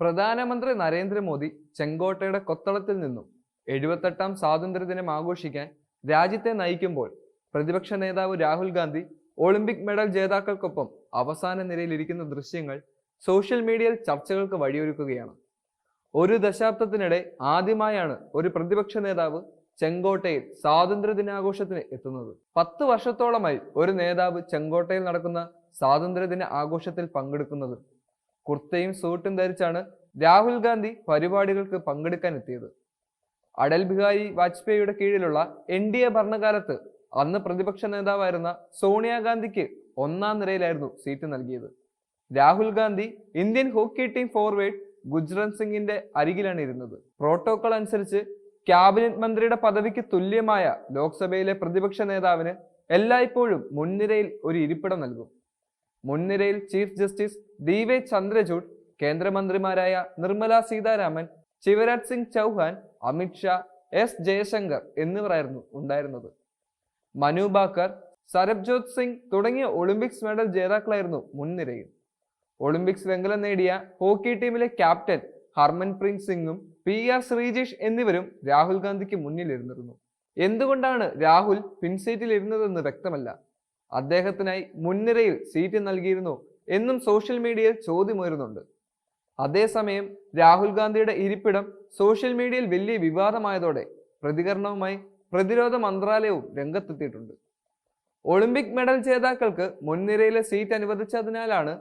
പ്രധാനമന്ത്രി നരേന്ദ്രമോദി ചെങ്കോട്ടയുടെ കൊത്തളത്തിൽ നിന്നും എഴുപത്തെട്ടാം സ്വാതന്ത്ര്യദിനം ആഘോഷിക്കാൻ രാജ്യത്തെ നയിക്കുമ്പോൾ പ്രതിപക്ഷ നേതാവ് രാഹുൽ ഗാന്ധി ഒളിമ്പിക് മെഡൽ ജേതാക്കൾക്കൊപ്പം അവസാന നിരയിൽ ഇരിക്കുന്ന ദൃശ്യങ്ങൾ സോഷ്യൽ മീഡിയയിൽ ചർച്ചകൾക്ക് വഴിയൊരുക്കുകയാണ്. ഒരു ദശാബ്ദത്തിനിടെ ആദ്യമായാണ് ഒരു പ്രതിപക്ഷ നേതാവ് ചെങ്കോട്ടയിൽ സ്വാതന്ത്ര്യ ദിനാഘോഷത്തിന് എത്തുന്നത്. പത്ത് വർഷത്തോളമായി ഒരു നേതാവ് ചെങ്കോട്ടയിൽ നടക്കുന്ന സ്വാതന്ത്ര്യദിന ആഘോഷത്തിൽ പങ്കെടുക്കുന്നത് കുർത്തയും സൂട്ടും ധരിച്ചാണ് രാഹുൽ ഗാന്ധി പരിപാടികൾക്ക് പങ്കെടുക്കാൻ എത്തിയത്. അടൽ ബിഹാരി വാജ്പേയിയുടെ കീഴിലുള്ള എൻ ഡി എ ഭരണകാലത്ത് അന്ന് പ്രതിപക്ഷ നേതാവായിരുന്ന സോണിയാഗാന്ധിക്ക് ഒന്നാം നിരയിലായിരുന്നു സീറ്റ് നൽകിയത്. Rahul Gandhi Indian hockey team forward Gurjant സിംഗിന്റെ അരികിലാണ് ഇരുന്നത്. പ്രോട്ടോകോൾ അനുസരിച്ച് ക്യാബിനറ്റ് മന്ത്രിയുടെ പദവിക്ക് തുല്യമായ ലോക്സഭയിലെ പ്രതിപക്ഷ നേതാവിന് എല്ലായ്പ്പോഴും മുൻനിരയിൽ ഒരു ഇരിപ്പിടം നൽകും. മുൻനിരയിൽ chief justice D Y Chandrachud കേന്ദ്രമന്ത്രിമാരായ നിർമ്മല സീതാരാമൻ ശിവരാജ് സിംഗ് ചൗഹാൻ അമിത്ഷാ എസ് ജയശങ്കർ എന്നിവരായിരുന്നു ഉണ്ടായിരുന്നത്. മനു ബാക്കർ സരബ്ജോത് സിംഗ് തുടങ്ങിയ ഒളിമ്പിക്സ് മെഡൽ ജേതാക്കളായിരുന്നു മുൻനിരയിൽ. ഒളിമ്പിക്സ് വെങ്കലം നേടിയ ഹോക്കി ടീമിലെ ക്യാപ്റ്റൻ ഹർമൻപ്രീത് സിംഗും പി ആർ ശ്രീജേഷ് എന്നിവരും രാഹുൽ ഗാന്ധിക്ക് മുന്നിലിരുന്നിരുന്നു. എന്തുകൊണ്ടാണ് രാഹുൽ പിൻസീറ്റിൽ ഇരുന്നതെന്ന് വ്യക്തമല്ല. അദ്ദേഹത്തിനായി മുൻനിരയിൽ സീറ്റ് നൽകിയിരുന്നു എന്നും സോഷ്യൽ മീഡിയയിൽ ചോദ്യമുയരുന്നുണ്ട് അതേസമയം രാഹുൽ ഗാന്ധിയുടെ ഇരിപ്പിടം സോഷ്യൽ മീഡിയയിൽ വലിയ വിവാദമായതോടെ പ്രതികരണവുമായി പ്രതിരോധ മന്ത്രാലയവും രംഗത്തെത്തിയിട്ടുണ്ട്. ഒളിമ്പിക് മെഡൽ ജേതാക്കൾക്ക് മുൻനിരയിലെ സീറ്റ് അനുവദിച്ചതിനാലാണ്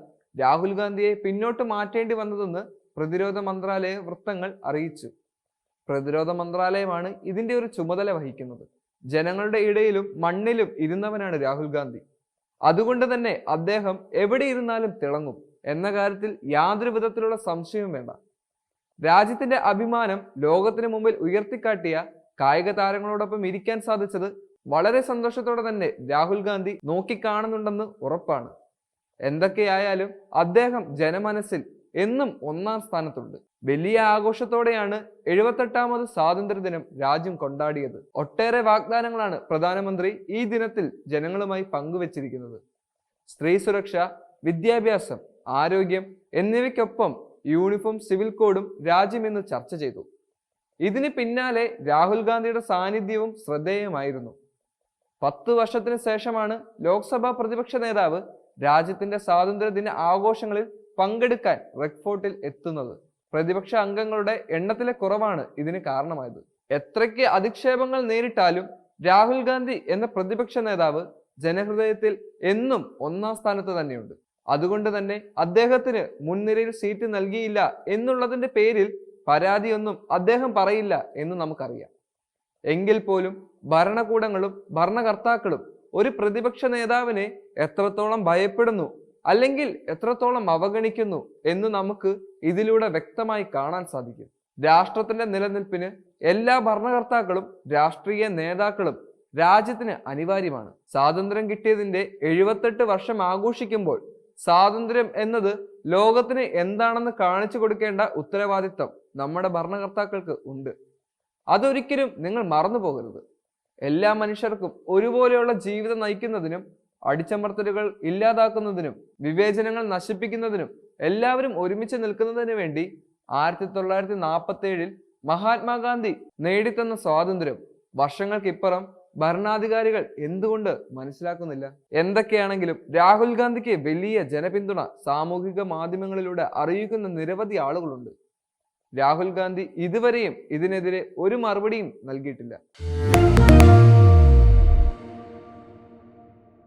രാഹുൽ ഗാന്ധിയെ പിന്നോട്ട് മാറ്റേണ്ടി വന്നതെന്ന് പ്രതിരോധ മന്ത്രാലയ വൃത്തങ്ങൾ അറിയിച്ചു. പ്രതിരോധ മന്ത്രാലയമാണ് ഇതിന്റെ ഒരു ചുമതല വഹിക്കുന്നത്. ജനങ്ങളുടെ ഇടയിലും മണ്ണിലും ഇരുന്നവനാണ് രാഹുൽ ഗാന്ധി. അതുകൊണ്ട് തന്നെ അദ്ദേഹം എവിടെ ഇരുന്നാലും തിളങ്ങും എന്ന കാര്യത്തിൽ യാതൊരു വിധത്തിലുള്ള സംശയവും വേണ്ട. രാജ്യത്തിന്റെ അഭിമാനം ലോകത്തിന് മുമ്പിൽ ഉയർത്തിക്കാട്ടിയ കായിക താരങ്ങളോടൊപ്പം ഇരിക്കാൻ സാധിച്ചത് വളരെ സന്തോഷത്തോടെ തന്നെ രാഹുൽ ഗാന്ധി നോക്കിക്കാണുന്നുണ്ടെന്ന് ഉറപ്പാണ്. എന്തൊക്കെയായാലും അദ്ദേഹം ജനമനസ്സിൽ എന്നും ഒന്നാം സ്ഥാനത്തുണ്ട്. വലിയ ആഘോഷത്തോടെയാണ് എഴുപത്തെട്ടാമത് സ്വാതന്ത്ര്യദിനം രാജ്യം കൊണ്ടാടിയത്. ഒട്ടേറെ വാഗ്ദാനങ്ങളാണ് പ്രധാനമന്ത്രി ഈ ദിനത്തിൽ ജനങ്ങളുമായി പങ്കുവച്ചിരിക്കുന്നത്. സ്ത്രീ സുരക്ഷ വിദ്യാഭ്യാസം ആരോഗ്യം എന്നിവയ്ക്കൊപ്പം യൂണിഫോം സിവിൽ കോഡും രാജ്യം ഇന്ന് ചർച്ച ചെയ്തു. ഇതിന് പിന്നാലെ രാഹുൽ ഗാന്ധിയുടെ സാന്നിധ്യവും ശ്രദ്ധേയമായിരുന്നു. പത്ത് വർഷത്തിന് ശേഷമാണ് ലോക്സഭാ പ്രതിപക്ഷ നേതാവ് രാജ്യത്തിന്റെ സ്വാതന്ത്ര്യദിന ആഘോഷങ്ങളിൽ പങ്കെടുക്കാൻ റെഡ് ഫോർട്ടിൽ എത്തുന്നത്. പ്രതിപക്ഷ അംഗങ്ങളുടെ എണ്ണത്തിലെ കുറവാണ് ഇതിന് കാരണമായത്. എത്രയ്ക്ക് അധിക്ഷേപങ്ങൾ നേരിട്ടാലും രാഹുൽ ഗാന്ധി എന്ന പ്രതിപക്ഷ നേതാവ് ജനഹൃദയത്തിൽ എന്നും ഒന്നാം സ്ഥാനത്ത് തന്നെയുണ്ട്. അതുകൊണ്ട് തന്നെ അദ്ദേഹത്തിന് മുൻനിരയിൽ സീറ്റ് നൽകിയില്ല എന്നുള്ളതിന്റെ പേരിൽ പരാതിയൊന്നും അദ്ദേഹം പറയില്ല എന്ന് നമുക്കറിയാം. എങ്കിൽ പോലും ഭരണകൂടങ്ങളും ഭരണകർത്താക്കളും ഒരു പ്രതിപക്ഷ നേതാവിനെ എത്രത്തോളം ഭയപ്പെടുന്നു അല്ലെങ്കിൽ എത്രത്തോളം അവഗണിക്കുന്നു എന്ന് നമുക്ക് ഇതിലൂടെ വ്യക്തമായി കാണാൻ സാധിക്കും. രാഷ്ട്രത്തിന്റെ നിലനിൽപ്പിന് എല്ലാ ഭരണകർത്താക്കളും രാഷ്ട്രീയ നേതാക്കളും രാജ്യത്തിന് അനിവാര്യമാണ്. സ്വാതന്ത്ര്യം കിട്ടിയതിന്റെ എഴുപത്തെട്ട് വർഷം ആഘോഷിക്കുമ്പോൾ സ്വാതന്ത്ര്യം എന്നത് ലോകത്തിന് എന്താണെന്ന് കാണിച്ചു കൊടുക്കേണ്ട ഉത്തരവാദിത്തം നമ്മുടെ ഭരണകർത്താക്കൾക്ക് ഉണ്ട്. അതൊരിക്കലും നിങ്ങൾ മറന്നു പോകരുത് എല്ലാ മനുഷ്യർക്കും ഒരുപോലെയുള്ള ജീവിതം നയിക്കുന്നതിനും അടിച്ചമർത്തലുകൾ ഇല്ലാതാക്കുന്നതിനും വിവേചനങ്ങൾ നശിപ്പിക്കുന്നതിനും എല്ലാവരും ഒരുമിച്ച് നിൽക്കുന്നതിനു വേണ്ടി ആയിരത്തി തൊള്ളായിരത്തി നാൽപ്പത്തി ഏഴിൽ മഹാത്മാഗാന്ധി നേടിത്തന്ന സ്വാതന്ത്ര്യം. വർഷങ്ങൾക്കിപ്പുറം ഭരണാധികാരികൾ എന്തുകൊണ്ട് മനസ്സിലാക്കുന്നില്ല? എന്തൊക്കെയാണെങ്കിലും രാഹുൽ ഗാന്ധിക്ക് വലിയ ജനപിന്തുണ സാമൂഹിക മാധ്യമങ്ങളിലൂടെ അറിയിക്കുന്ന നിരവധി ആളുകളുണ്ട്. രാഹുൽ ഗാന്ധി ഇതുവരെയും ഇതിനെതിരെ ഒരു മറുപടിയും നൽകിയിട്ടില്ല.